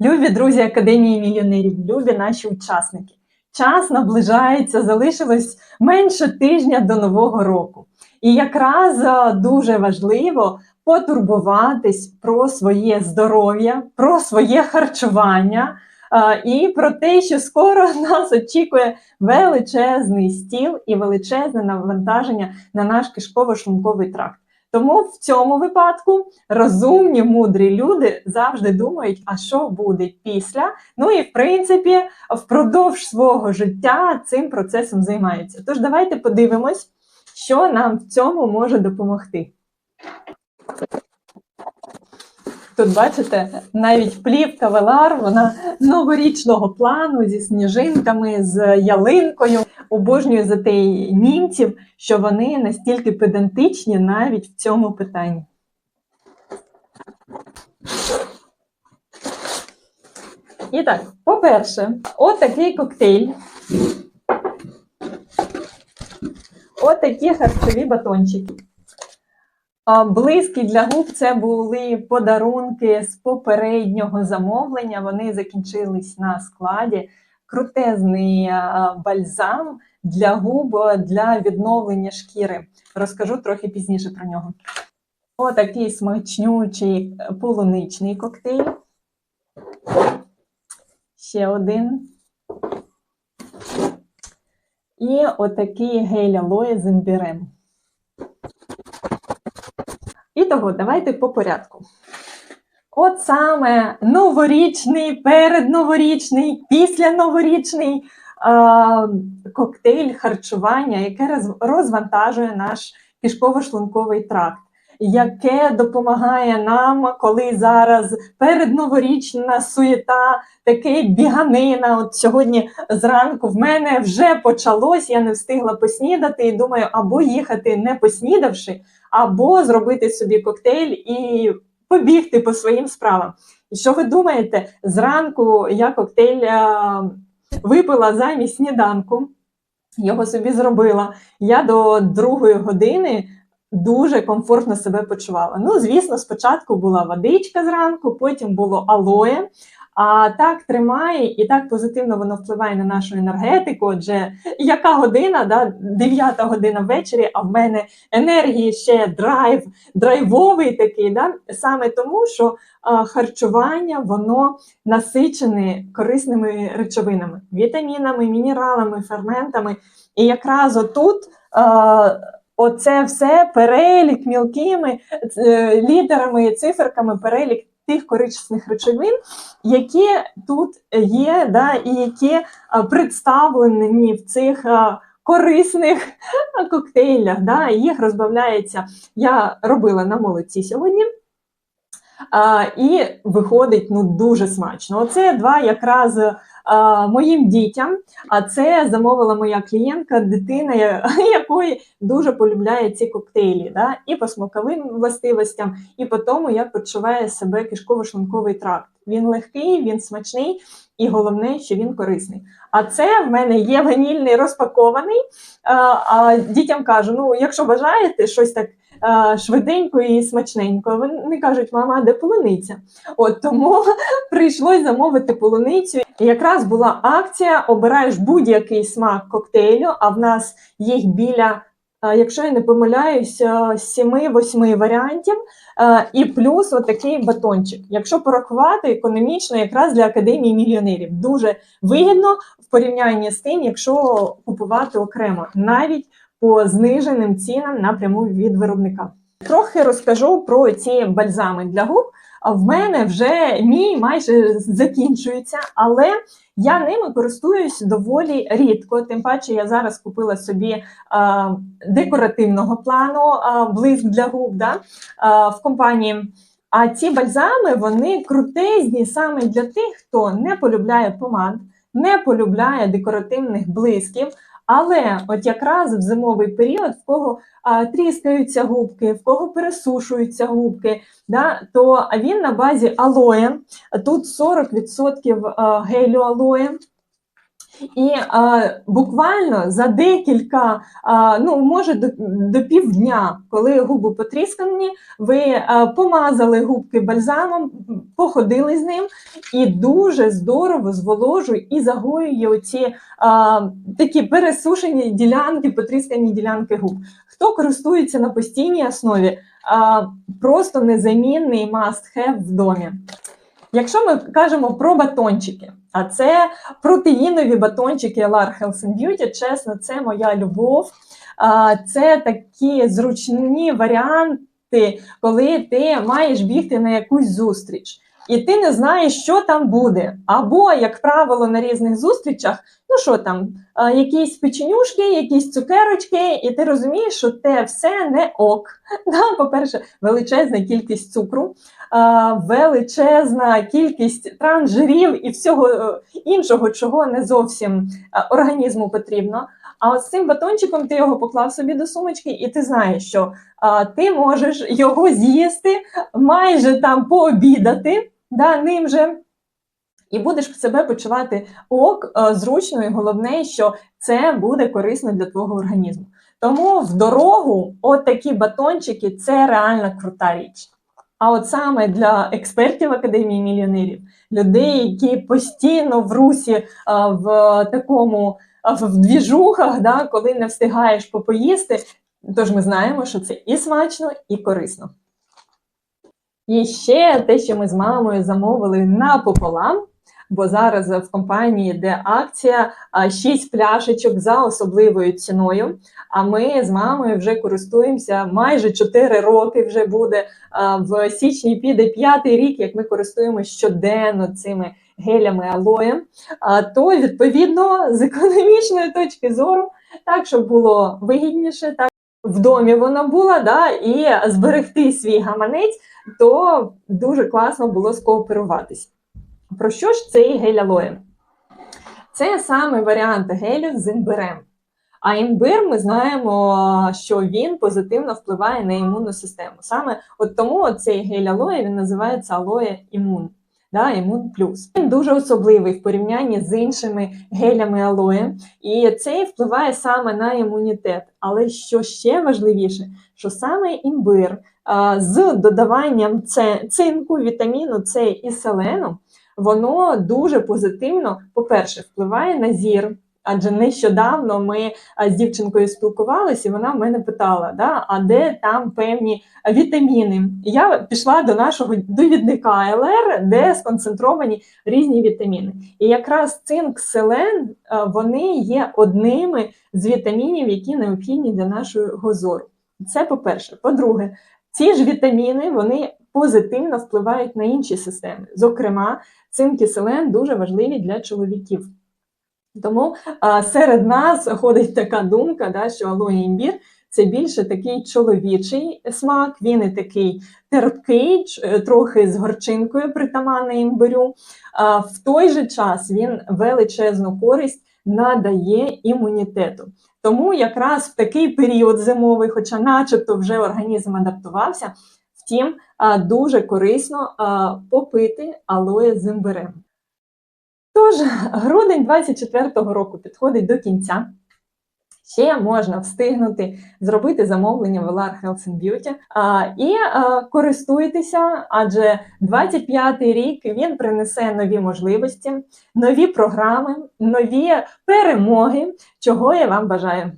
Любі друзі Академії мільйонерів, любі наші учасники. Час наближається, залишилось менше тижня до нового року. І якраз дуже важливо потурбуватись про своє здоров'я, про своє харчування і про те, що скоро нас очікує величезний стіл і величезне навантаження на наш кишково-шлунковий тракт. Тому в цьому випадку розумні, мудрі люди завжди думають, а що буде після. Ну і в принципі, впродовж свого життя цим процесом займаються. Тож давайте подивимось, що нам в цьому може допомогти. Тут бачите, навіть плівка Велар, вона новорічного плану зі сніжинками, з ялинкою. Обожнюю за те німців, що вони настільки педантичні навіть в цьому питанні. І так, по-перше, от такий коктейль. От такі харчові батончики. Близькі для губ це були подарунки з попереднього замовлення. Вони закінчились на складі. Крутезний бальзам для губ для відновлення шкіри. Розкажу трохи пізніше про нього. Отакий смачнючий полуничний коктейль. Ще один. І отакий гель алоє з імбірем. І того, давайте по порядку. От саме новорічний, передноворічний, післяноворічний е, коктейль харчування, яке роз- розвантажує наш кишково-шлунковий тракт, яке допомагає нам, коли зараз передноворічна суєта, таке біганина. От сьогодні зранку в мене вже почалось, я не встигла поснідати і думаю, або їхати не поснідавши, або зробити собі коктейль і побігти по своїм справам. І що ви думаєте? Зранку я коктейль е, випила замість сніданку, його собі зробила. Я до другої години дуже комфортно себе почувала. Ну, звісно, спочатку була водичка зранку, потім було алоє. А так тримає і так позитивно воно впливає на нашу енергетику. Отже, яка година, да, 9 година ввечері, а в мене енергії ще драйв, драйвовий такий, да? саме тому, що а, харчування воно насичене корисними речовинами, вітамінами, мінералами, ферментами. І якраз отут а, оце все перелік мілкими е, літерами, циферками, перелік тих корисних речовин, які тут є, да, і які представлені в цих. Корисних коктейлях, да, їх розбавляється. Я робила на молоці сьогодні. А, і виходить ну дуже смачно. Оце два якраз моїм дітям. А це замовила моя клієнтка, дитина, якої дуже полюбляє ці коктейлі. Да? І по смаковим властивостям, і по тому, як почуває себе кишково-шлунковий тракт. Він легкий, він смачний, і головне, що він корисний. А це в мене є ванільний розпакований. А, дітям кажу: ну, якщо бажаєте щось так швиденько і смачненько. Вони кажуть, мама, де полуниця? От тому прийшлось замовити полуницю. Якраз була акція: обираєш будь-який смак коктейлю, а в нас їх біля. Е, Якщо я не помиляюсь, 7-8 варіантів, е, і плюс отакий батончик. Якщо порахувати економічно, якраз для академії мільйонерів дуже вигідно в порівнянні з тим, якщо купувати окремо, навіть по зниженим цінам напряму від виробника. Трохи розкажу про ці бальзами для губ. В мене вже мій майже закінчується, але я ними користуюсь доволі рідко. Тим паче, я зараз купила собі а, декоративного плану а, блиск для губ да, а, в компанії. А ці бальзами вони крутезні саме для тих, хто не полюбляє помад, не полюбляє декоративних блисків. Але от якраз в зимовий період, в кого а, тріскаються губки, в кого пересушуються губки, да, то він на базі алоє. Тут 40% гелю алоє. І а, буквально за декілька, а, ну може до, до півдня, коли губи потріскані, ви а, помазали губки бальзамом, походили з ним і дуже здорово зволожує і загоює оці а, такі пересушені ділянки, потріскані ділянки губ. Хто користується на постійній основі, а, просто незамінний must-have в домі. Якщо ми кажемо про батончики, а це протеїнові батончики LR Health and Beauty, чесно, це моя любов. Це такі зручні варіанти, коли ти маєш бігти на якусь зустріч. І ти не знаєш, що там буде. Або, як правило, на різних зустрічах, ну що там, якісь печенюшки, якісь цукерочки, і ти розумієш, що те все не ок. Да, По-перше, величезна кількість цукру, величезна кількість трансжирів і всього е, іншого, чого не зовсім е, організму потрібно. А от з цим батончиком ти його поклав собі до сумочки, і ти знаєш, що а, ти можеш його з'їсти, майже там пообідати да, ним же. І будеш себе почувати ок, е, зручно, і головне, що це буде корисно для твого організму. Тому в дорогу от такі батончики це реально крута річ. А от саме для експертів Академії мільйонерів, людей, які постійно в русі в такому в двіжухах, да, коли не встигаєш попоїсти, тож ми знаємо, що це і смачно, і корисно. І ще те, що ми з мамою замовили напополам, бо зараз в компанії йде акція а, 6 пляшечок за особливою ціною. А ми з мамою вже користуємося майже 4 роки. Вже буде в січні піде п'ятий рік, як ми користуємося щоденно цими гелями алоє. А, то відповідно з економічної точки зору, так щоб було вигідніше, так в домі вона була, да, і зберегти свій гаманець, то дуже класно було скооперуватись. Про що ж цей гель алоє? Це саме варіант гелю з імбирем. А імбир ми знаємо, що він позитивно впливає на імунну систему. Саме от тому цей гель алоє він називається алоє імун. Да, імун плюс. Він дуже особливий в порівнянні з іншими гелями алоє, і цей впливає саме на імунітет. Але що ще важливіше, що саме імбир а, з додаванням цинку, вітаміну С і селену, воно дуже позитивно, по-перше, впливає на зір. Адже нещодавно ми з дівчинкою спілкувалися, і вона в мене питала, да, а де там певні вітаміни. Я пішла до нашого довідника ЛР, де сконцентровані різні вітаміни. І якраз цинк, селен вони є одними з вітамінів, які необхідні для нашого зору. Це по-перше. По-друге, ці ж вітаміни вони позитивно впливають на інші системи. Зокрема, цинк і селен дуже важливі для чоловіків. Тому а, серед нас ходить така думка, да, що алоє імбір це більше такий чоловічий смак, він і такий терпкий, е, трохи з горчинкою притаманний імбирю. А в той же час він величезну користь надає імунітету. Тому якраз в такий період зимовий, хоча начебто вже організм адаптувався, втім, дуже корисно попити алоє з імбирем. Тож, грудень 24-го року підходить до кінця. Ще можна встигнути зробити замовлення в LR Health and Beauty а, і а, користуйтеся, адже 25-й рік він принесе нові можливості, нові програми, нові перемоги, чого я вам бажаю.